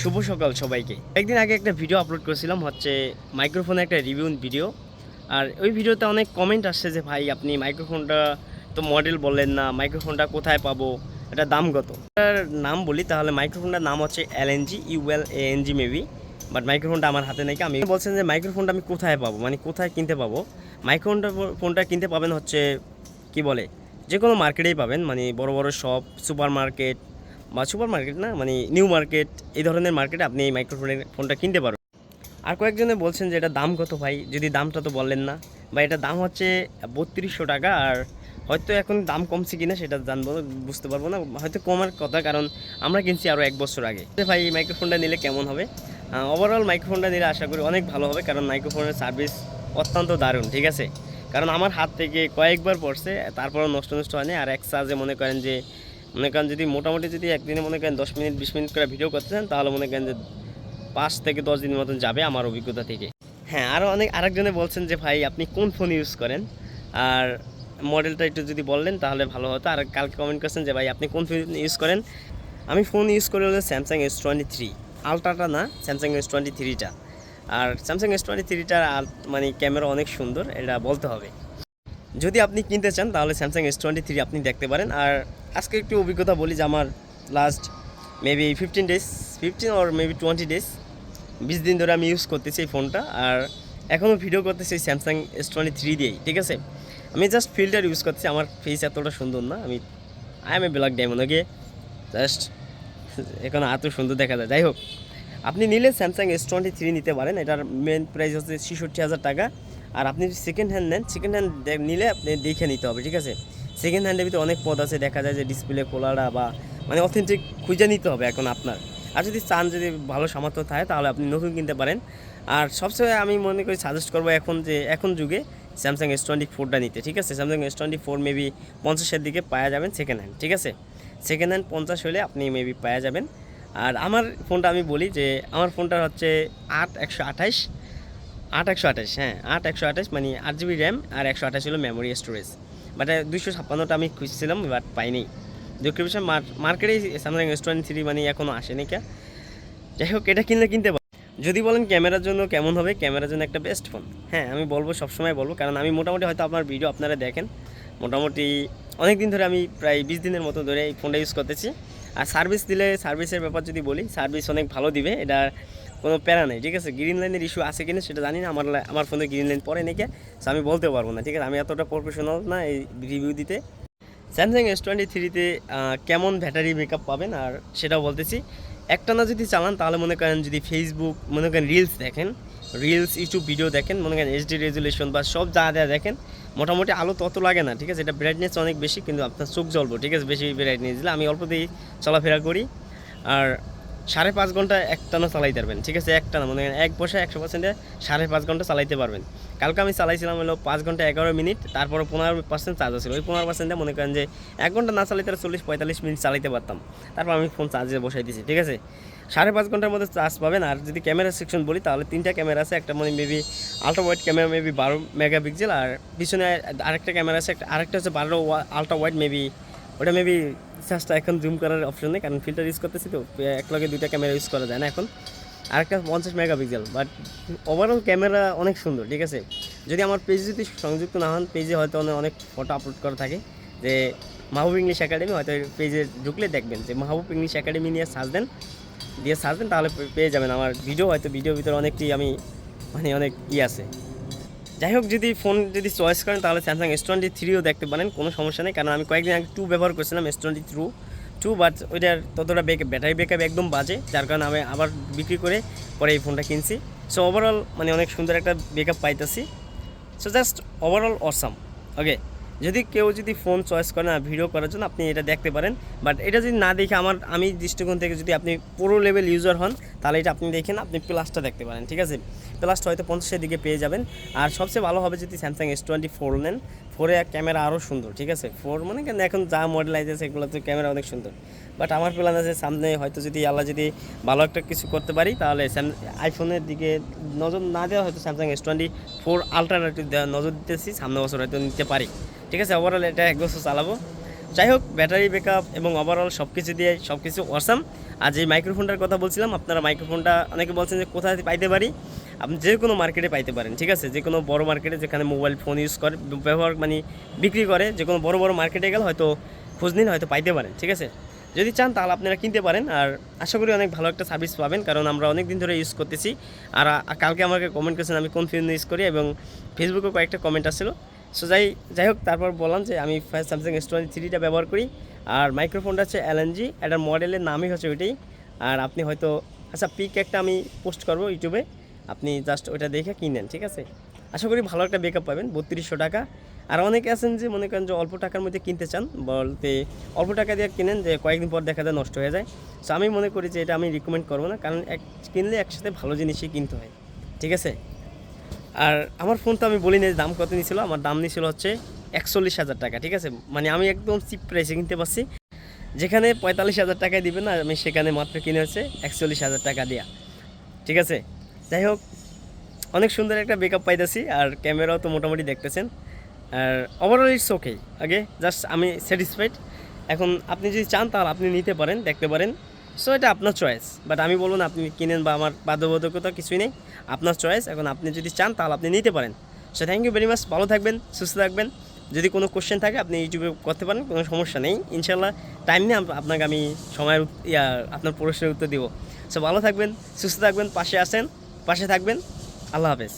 শুভ সকাল সবাইকে। একদিন আগে একটা ভিডিও আপলোড করেছিলাম, হচ্ছে মাইক্রোফোনের একটা রিভিউ ভিডিও আর ওই ভিডিওতে অনেক কমেন্ট আসছে যে, ভাই, আপনি মাইক্রোফোনটা তো মডেল বললেন না মাইক্রোফোনটা কোথায় পাবো? এটা দাম কত? এটার নাম বলি, তাহলে মাইক্রোফোনটার নাম হচ্ছে LNG UL ANG maybe but মাইক্রোফোনটা আমার হাতে নাকি। আমি বলছেন যে মাইক্রোফোনটা আমি কোথায় পাবো? মানে কোথায় কিনতে পাবো? মাইক্রোফোনটা ফোনটা কিনতে পাবেন হচ্ছে, কি বলে? যে কোনো মার্কেটেই পাবেন মানে বড় বড় shop super market super market না মানে নিউ মার্কেট, এই ধরনের মার্কেটে আপনি এই মাইক্রোফোনের ফোনটা কিনতে পারবেন। আর কয়েকজনে বলছেন যে এটা দাম কত ভাই? যদি দামটা তো বললেন না। বা এটা দাম হচ্ছে বত্রিশশো টাকা আর হয়তো এখন দাম কমছে কিনা সেটা জানব, বুঝতে পারব না। হয়তো কমার কথা, কারণ আমরা কিনছি আরও এক বছর আগে। ভাই, এই মাইক্রোফোনটা নিলে কেমন হবে? ওভারঅল মাইক্রোফোনটা নিলে আশা করি অনেক ভালো হবে, কারণ মাইক্রোফোনের সার্ভিস অত্যন্ত দারুণ, ঠিক আছে? কারণ আমার হাত থেকে কয়েকবার পড়ছে, তারপরও নষ্ট নষ্ট হয়নি। আর এক চার্জে মনে করেন যে মনে করেন যদি মোটামুটি যদি একদিনে মনে করেন দশ মিনিট, বিশ মিনিট করে ভিডিও করতে চান তাহলে মনে করেন যে পাঁচ থেকে দশ দিনের মতন যাবে আমার অভিজ্ঞতা থেকে। হ্যাঁ আরও অনেক, আরেকজনে বলছেন যে, ভাই, আপনি কোন ফোন ইউজ করেন? আর মডেলটা একটু যদি বললেন, তাহলে ভালো হতো। আর কালকে কমেন্ট করছেন যে, ভাই, আপনি কোন ফোন ইউজ করেন? আমি ফোন ইউজ করে হলো স্যামসাং এস টোয়েন্টি থ্রি আলট্রাটা না স্যামসাং এস টোয়েন্টি থ্রিটা আর স্যামসাং এস টোয়েন্টি থ্রিটার মানে ক্যামেরা অনেক সুন্দর, এটা বলতে হবে। যদি আপনি কিনতে চান, তাহলে স্যামসাং এস টোয়েন্টি থ্রি আপনি দেখতে পারেন। আর আজকে একটু অভিজ্ঞতা বলি যে আমার last maybe fifteen days fifteen or maybe twenty days বিশ দিন ধরে আমি ইউজ করতেছি এই ফোনটা আর এখনও ভিডিও করতেছি স্যামসাং এস টোয়েন্টি থ্রি দিয়েই, ঠিক আছে? আমি জাস্ট ফিল্টার ইউজ করতেছি, আমার ফেস এতটা সুন্দর না, আমি I am a black diamond okay just এখন এত সুন্দর দেখা যায়। যাই হোক, আপনি নিলে স্যামসাং এস টোয়েন্টি থ্রি নিতে পারেন, এটার মেন প্রাইস হচ্ছে ছেষট্টি হাজার টাকা, আর আপনি সেকেন্ড হ্যান্ড নেন সেকেন্ড হ্যান্ড নিলে আপনি দেখে নিতে হবে, ঠিক আছে? সেকেন্ড হ্যান্ডের ভিতরে অনেক পদ আছে, দেখা যায় যে ডিসপ্লে খোলাটা বা মানে অথেন্টিক খুঁজে নিতে হবে এখন আপনার। আর যদি চান যদি ভালো সামর্থ্য থাকে, তাহলে আপনি নতুন কিনতে পারেন। আর সবসময় আমি মনে করি সাজেস্ট করব এখন যে, এখন যুগে স্যামসাং এস টোয়েন্টি ফোরটা নিতে, ঠিক আছে? Samsung S twenty four maybe পঞ্চাশের দিকে পাওয়া যাবেন সেকেন্ড হ্যান্ড ঠিক আছে? সেকেন্ড হ্যান্ড পঞ্চাশ হলে আপনি মেবি পাওয়া যাবেন। আর আমার ফোনটা আমি বলি যে, আমার ফোনটা হচ্ছে আট একশো আঠাইশ আট একশো আঠাশ হ্যাঁ আট একশো আঠাশ মানে আট জিবি র্যাম আর একশো আঠাশ হলো মেমোরি স্টোরেজ বাট দুশো ছাপ্পান্নটা আমি খুঁজছিলাম, বাট পাইনি। বিষয় মার্কেটে স্যামসাং এস টোয়েন্টি থ্রি মানে এখনও আসেনি কে। যাই হোক, এটা কিনলে কিনতে পারো। যদি বলেন ক্যামেরার জন্য কেমন হবে, ক্যামেরার জন্য একটা বেস্ট ফোন হ্যাঁ আমি বলব, সবসময় বলব, কারণ আমি মোটামুটি হয়তো আপনার ভিডিও আপনারা দেখেন। মোটামুটি অনেক দিন ধরে আমি প্রায় বিশ দিনের মতো ধরে এই ফোনটা ইউজ করতেছি। আর সার্ভিস দিলে সার্ভিসের ব্যাপার যদি বলি সার্ভিস অনেক ভালো দিবে। এটা কোনো প্যারা নেই, ঠিক আছে? গ্রিন লাইনের ইস্যু আছে কিনা সেটা জানি না, আমার আমার ফোনে গ্রিন লাইন পরে নাকি সো আমি বলতে পারব না, ঠিক আছে? আমি এতটা প্রফেশনাল না এই রিভিউ দিতে। স্যামসাং এস টোয়েন্টি থ্রিতে কেমন ব্যাটারি ব্যাকআপ পাবেন? আর সেটাও বলতেছি, একটা না যদি চালান, তাহলে মনে করেন যদি ফেসবুক মনে করেন রিলস দেখেন রিলস ইউটিউব ভিডিও দেখেন, মনে করেন এইচডি রেজুলেশন বা সব যা যা দেখেন, মোটামুটি আলো তত লাগে না, ঠিক আছে? এটা ব্রাইটনেস অনেক বেশি, কিন্তু আপনার চোখ জ্বলবো, ঠিক আছে? বেশি ব্রাইটনেস দিলে আমি অল্পতেই চলাফেরা করি। আর সাড়ে পাঁচ ঘণ্টা একটানা চালাইতে পারবেন। ঠিক আছে একটানা মনে করেন এক বসে একশো পার্সেন্টে সাড়ে পাঁচ ঘণ্টা চালাইতে পারবেন। কালকে আমি চালাইছিলাম হলো পাঁচ ঘণ্টা এগারো মিনিট তারপরে পনেরো পার্সেন্ট চার্জ ছিল ওই পনেরো পার্সেন্টে মনে করেন যে এক ঘণ্টা না চালাইতে চল্লিশ পঁয়তাল্লিশ মিনিট চালাইতে পারতাম। তারপর আমি ফোন চার্জে বসাই দিয়েছি ঠিক আছে? সাড়ে পাঁচ ঘণ্টার মধ্যে চার্জ পাবেন, আর যদি ক্যামেরা সেকশন বলি, তাহলে তিনটা ক্যামেরা আছে, একটা মানে maybe ultra wide camera maybe বারো মেগাপিক্সেল আর পিছনে আরেকটা ক্যামেরা আছে, একটা আরেকটা হচ্ছে বারো আলট্রা ওয়াইড মেবি ওটা মেবি জাস্ট এখন জুম করার অপশন নেই, কারণ ফিল্টার ইউজ করতেছি তো, এক লগে দুইটা ক্যামেরা ইউজ করা যায় না এখন। আরেকটা পঞ্চাশ মেগাপিক্সেল বাট ওভারঅল ক্যামেরা অনেক সুন্দর, ঠিক আছে? যদি আমার পেজ যদি সংযুক্ত না হন পেজে হয়তো অনেক ফটো আপলোড করা থাকে, যে মাহবুব ইংলিশ একাডেমি হয়তো পেজে ঢুকলে দেখবেন যে মাহবুব ইংলিশ একাডেমি নিয়ে সার্চ দেন, দিয়ে সার্চ দেন, তাহলে পেয়ে যাবেন। আমার ভিডিও হয়তো ভিডিওর ভিতরে অনেকটি আমি মানে অনেক ই আছে। যাই হোক, যদি ফোন যদি চয়েস করেন, তাহলে স্যামসাং এস টোয়েন্টি থ্রিও দেখতে পারেন, কোনো সমস্যা নেই। কারণ আমি কয়েকদিন আগে টু ব্যবহার করেছিলাম S twenty through two but ওইটার ততটা ব্যাটারি ব্যাকআপ একদম বাজে, যার কারণে আমি আবার বিক্রি করে পরে এই ফোনটা কিনছি। সো ওভারঅল মানে অনেক সুন্দর একটা ব্যাকআপ পাইতেছি। So just overall awesome okay যদি কেউ যদি ফোন চয়েস করে না ভিডিও করার জন্য আপনি এটা দেখতে পারেন। বাট এটা যদি না দেখে আমার, আমি দৃষ্টিকোণ থেকে যদি আপনি পুরো লেভেল ইউজার হন, তাহলে এটা আপনি দেখেন আপনি প্লাসটা দেখতে পারেন, ঠিক আছে? প্লাসটা হয়তো পঞ্চাশের দিকে পেয়ে যাবেন। আর সবচেয়ে ভালো হবে যদি স্যামসাং এস টোয়েন্টি ফোর নেন ফোরে ক্যামেরা আরও সুন্দর, ঠিক আছে? ফোর মানে কেন, এখন যা মডেল আছে, সেগুলোতে ক্যামেরা অনেক সুন্দর। বাট আমার প্ল্যান আছে সামনে হয়তো যদি আল্লাহ যদি ভালো একটা কিছু করতে পারি, তাহলে আইফোনের দিকে নজর না দেওয়া হয়তো স্যামসাং এস টোয়েন্টি ফোর আলট্রানেটিভ নজর দিতেছি সামনে বছর হয়তো নিতে পারি। ঠিক আছে ওভারঅল এটা এক বছর চালাবো। যাই হোক ব্যাটারি ব্যাকআপ এবং ওভারঅল সব কিছু দিয়ে সব কিছু অসাম আর যে মাইক্রোফোনটার কথা বলছিলাম, আপনারা মাইক্রোফোনটা অনেকে বলছেন যে কোথায় পাইতে পারি? আপনি যে কোনো মার্কেটে পাইতে পারেন, ঠিক আছে? যে কোনো বড় মার্কেটে যেখানে মোবাইল ফোন ইউজ করে, ব্যবহার মানে বিক্রি করে, যে কোনো বড় বড় মার্কেটে গেলে হয়তো খোঁজ নিন হয়তো পাইতে পারেন, ঠিক আছে? যদি চান তাহলে আপনারা কিনতে পারেন। আর আশা করি অনেক ভালো একটা সার্ভিস পাবেন, কারণ আমরা অনেক দিন ধরে ইউজ করতেছি। আর কালকে আমাকে কমেন্ট করেছেন, আমি কোন ফোন ইউজ করি এবং ফেসবুকে কয়েকটা কমেন্ট আসছিল। সো যাই যাই হোক, তারপর বললাম যে আমি স্যামসাং এস টোয়েন্টি থ্রিটা ব্যবহার করি। আর মাইক্রোফোনটা হচ্ছে এলএনজি এটার মডেলের নামই হচ্ছে ওইটাই। আর আপনি হয়তো আচ্ছা পিক একটা আমি পোস্ট করব ইউটিউবে আপনি জাস্ট ওইটা দেখে কিনেন, ঠিক আছে? আশা করি ভালো একটা বেকআপ পাবেন, বত্রিশশো টাকা। আর অনেকে আছেন যে মনে করেন যে অল্প টাকার মধ্যে কিনতে চান, বলতে অল্প টাকা দিয়ে কিনেন যে কয়েকদিন পর দেখা যায় নষ্ট হয়ে যায়। সো আমি মনে করি যে এটা আমি রিকমেন্ড করব না, কারণ এক, কিনলে একসাথে ভালো জিনিসই কিনতে হয়, ঠিক আছে? আর আমার ফোন তো আমি বলি না দাম কত নিয়েছিল আমার দাম নিয়েছিল হচ্ছে একচল্লিশ হাজার টাকা, ঠিক আছে? মানে আমি একদম চিপ প্রাইসে কিনতে পারছি। যেখানে পঁয়তাল্লিশ হাজার টাকায় দিবে না, আমি সেখানে মাত্র কিনে হচ্ছে একচল্লিশ হাজার টাকা দেওয়া ঠিক আছে? যাই হোক, অনেক সুন্দর একটা বেকআপ পাইতেছি, আর ক্যামেরাও তো মোটামুটি দেখতেছেন। আর ওভারঅল ইটস ওকে আগে জাস্ট আমি স্যাটিসফাইড এখন আপনি যদি চান, তাহলে আপনি নিতে পারেন, দেখতে পারেন। সো এটা আপনার চয়েস বাট আমি বলব না, আপনি কিনেন বা আমার বাধ্যবাধকতা কিছুই নেই। আপনার চয়েস এখন আপনি যদি চান তাহলে আপনি নিতে পারেন। So thank you very much ভালো থাকবেন, সুস্থ থাকবেন। যদি কোনো কোশ্চেন থাকে, আপনি ইউটিউবে করতে পারেন, কোনো সমস্যা নেই। ইনশাল্লাহ টাইম নিয়ে আপনাকে আমি সময়ের ইয়া, আপনার প্রশ্নের উত্তর দিব। সো ভালো থাকবেন, সুস্থ থাকবেন, পাশে আসেন পাশে থাকবেন। আল্লাহ হাফেজ।